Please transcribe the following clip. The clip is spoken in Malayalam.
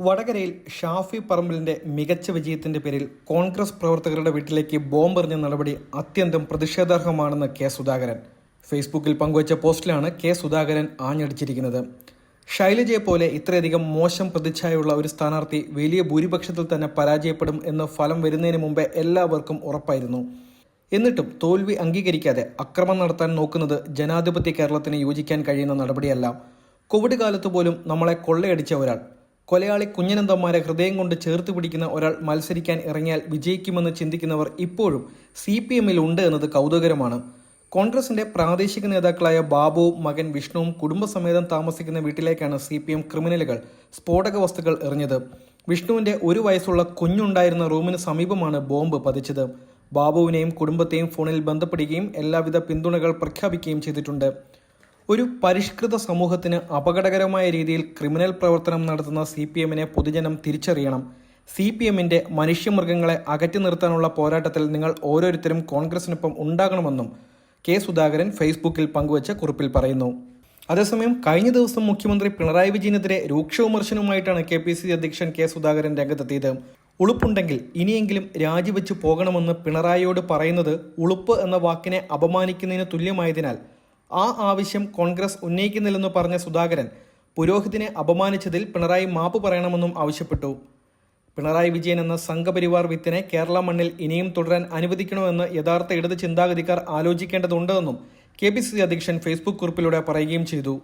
വടകരയിൽ ഷാഫി പറമ്പിലിന്റെ മികച്ച വിജയത്തിന്റെ പേരിൽ കോൺഗ്രസ് പ്രവർത്തകരുടെ വീട്ടിലേക്ക് ബോംബെറിഞ്ഞ നടപടി അത്യന്തം പ്രതിഷേധാർഹമാണെന്ന് കെ സുധാകരൻ. ഫേസ്ബുക്കിൽ പങ്കുവച്ച പോസ്റ്റിലാണ് കെ സുധാകരൻ ആഞ്ഞടിച്ചിരിക്കുന്നത്. ശൈലജയെ പോലെ ഇത്രയധികം മോശം പ്രതിച്ഛായുള്ള ഒരു സ്ഥാനാർത്ഥി വലിയ ഭൂരിപക്ഷത്തിൽ തന്നെ പരാജയപ്പെടും എന്ന് ഫലം വരുന്നതിന് മുമ്പേ എല്ലാവർക്കും ഉറപ്പായിരുന്നു. എന്നിട്ടും തോൽവി അംഗീകരിക്കാതെ അക്രമം നടത്താൻ നോക്കുന്നത് ജനാധിപത്യ കേരളത്തിന് യോജിക്കാൻ കഴിയുന്ന നടപടിയല്ല. കോവിഡ് കാലത്ത് പോലും നമ്മളെ കൊള്ളയടിച്ച ഒരാൾ. കൊലയാളി കുഞ്ഞനന്തമാരെ ഹൃദയം കൊണ്ട് ചേർത്ത് പിടിക്കുന്ന ഒരാൾ മത്സരിക്കാൻ ഇറങ്ങിയാൽ വിജയിക്കുമെന്ന് ചിന്തിക്കുന്നവർ ഇപ്പോഴും സി പി എമ്മിൽ ഉണ്ട് എന്നത് കൗതുകരമാണ്. കോൺഗ്രസിന്റെ പ്രാദേശിക നേതാക്കളായ ബാബുവും മകൻ വിഷ്ണുവും കുടുംബസമേതം താമസിക്കുന്ന വീട്ടിലേക്കാണ് സി പി എം ക്രിമിനലുകൾ സ്ഫോടക വസ്തുക്കൾ എറിഞ്ഞത്. വിഷ്ണുവിന്റെ ഒരു വയസ്സുള്ള കുഞ്ഞുണ്ടായിരുന്ന റൂമിന് സമീപമാണ് ബോംബ് പതിച്ചത്. ബാബുവിനെയും കുടുംബത്തെയും ഫോണിൽ ബന്ധപ്പെടുകയും എല്ലാവിധ പിന്തുണകൾ പ്രഖ്യാപിക്കുകയും ചെയ്തിട്ടുണ്ട്. ഒരു പരിഷ്കൃത സമൂഹത്തിന് അപകടകരമായ രീതിയിൽ ക്രിമിനൽ പ്രവർത്തനം നടത്തുന്ന സി പി എമ്മിനെ പൊതുജനം തിരിച്ചറിയണം. സി പി എമ്മിന്റെ മനുഷ്യമൃഗങ്ങളെ അകറ്റി നിർത്താനുള്ള പോരാട്ടത്തിൽ നിങ്ങൾ ഓരോരുത്തരും കോൺഗ്രസിനൊപ്പം ഉണ്ടാകണമെന്നും കെ സുധാകരൻ ഫേസ്ബുക്കിൽ പങ്കുവച്ച കുറിപ്പിൽ പറയുന്നു. അതേസമയം കഴിഞ്ഞ ദിവസം മുഖ്യമന്ത്രി പിണറായി വിജയനെതിരെ രൂക്ഷ വിമർശനവുമായിട്ടാണ് കെ പി സി അധ്യക്ഷൻ കെ സുധാകരൻ രംഗത്തെത്തിയത്. ഉളുപ്പുണ്ടെങ്കിൽ ഇനിയെങ്കിലും രാജിവെച്ച് പോകണമെന്ന് പിണറായിയോട് പറയുന്നത് ഉളുപ്പ് എന്ന വാക്കിനെ അപമാനിക്കുന്നതിന് തുല്യമായതിനാൽ ആ ആവശ്യം കോൺഗ്രസ് ഉന്നയിക്കുന്നില്ലെന്ന് പറഞ്ഞ സുധാകരൻ പുരോഹിതിനെ അപമാനിച്ചതിൽ പിണറായി മാപ്പ് പറയണമെന്നും ആവശ്യപ്പെട്ടു. പിണറായി വിജയൻ എന്ന സംഘപരിവാർ വിത്തിനെ കേരള മണ്ണിൽ ഇനിയും തുടരാൻ അനുവദിക്കണമെന്ന് യഥാർത്ഥ ഇടത് ചിന്താഗതിക്കാർ ആലോചിക്കേണ്ടതുണ്ടെന്നും കെ പി സി അധ്യക്ഷൻ ഫേസ്ബുക്ക് കുറിപ്പിലൂടെ പറയുകയും ചെയ്തു.